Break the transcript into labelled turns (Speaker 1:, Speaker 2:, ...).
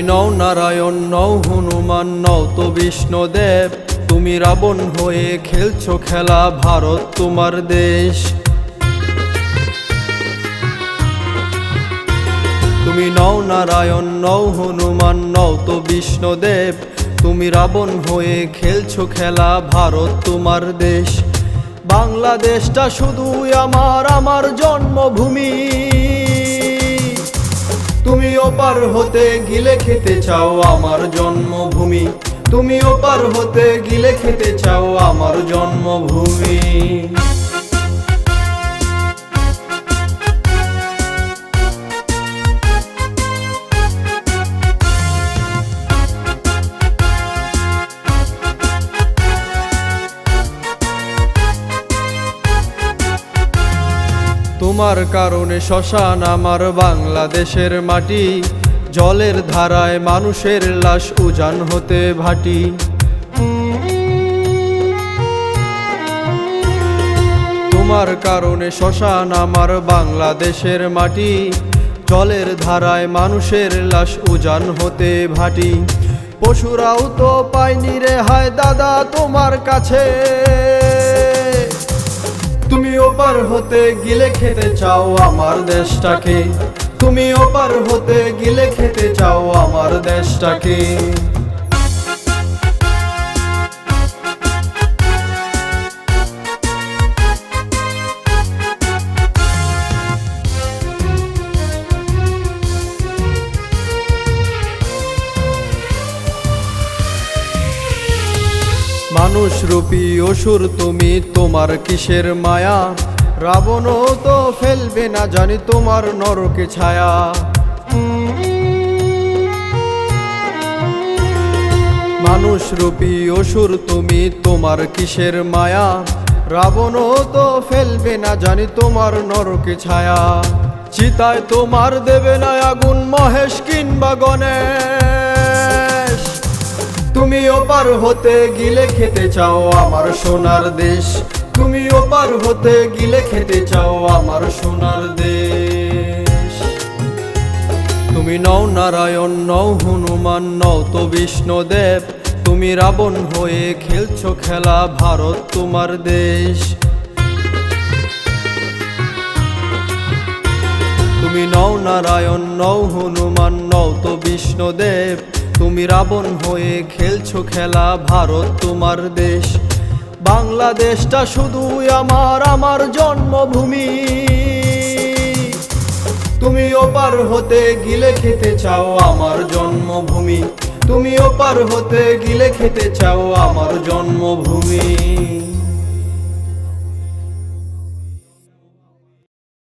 Speaker 1: নারায়ণ, নও হনুমান, নও তো বিষ্ণুদেব। তুমি রাবণ হয়ে খেলছো খেলা, ভারত তোমার দেশ। তুমি নও নারায়ণ, নও হনুমান, নও তো বিষ্ণুদেব। তুমি রাবণ হয়ে খেলছো খেলা, ভারত তোমার দেশ। বাংলাদেশটা শুধুই আমার আমার জন্মভূমি। তুমি ওপার হতে গিলে খেতে চাও আমার জন্মভূমি। তুমি ওপার হতে গিলে খেতে চাও আমার জন্মভূমি। তোমার কারণে শ্মশান আমার বাংলাদেশের মাটি। জলের ধারায় মানুষের লাশ উজান হতে ভাটি। তোমার কারণে শ্মশান আমার বাংলাদেশের মাটি। জলের ধারায় মানুষের লাশ উজান হতে ভাটি। পশুরাও তো পায়নি রে, হায় দাদা তোমার কাছে। ওপার হতে গিলে খেতে চাও আমার দেশটাকে। তুমি ওপার হতে গিলে খেতে চাও আমার দেশটাকে। মানুষ রূপী অসুর, তুমি তোমার কিসের মায়া? রাবণও তো ফেলবে না জানি তোমার নরকে ছায়া। মানুষ রূপী অসুর, তুমি তোমার কিসের মায়া? রাবণও তো ফেলবে না জানি তোমার নরকে ছায়া। চিতায় তোমার দেবে না আগুন, মহেশ কিংবা গণেশ। ওপার হতে গিলে খেতে চাও আমার সোনার দেশ। তুমি ওপার হতে গিলে খেতে চাও আমার সোনার দেশ। তুমি নও নারায়ণ, নও হনুমান, নও তো বিষ্ণুদেব। তুমি রাবণ হয়ে খেলছো খেলা, ভারত তোমার দেশ। তুমি নও নারায়ণ, নও হনুমান, নও তো বিষ্ণুদেব। তুমি রাবণ হয়ে খেলছো খেলা, ভারত তোমার দেশ। বাংলাদেশটা শুধুই আমার আমার জন্মভূমি। তুমি ওপার হতে গিলে খেতে চাও আমার জন্মভূমি। তুমি ওপার হতে গিলে খেতে চাও আমার জন্মভূমি।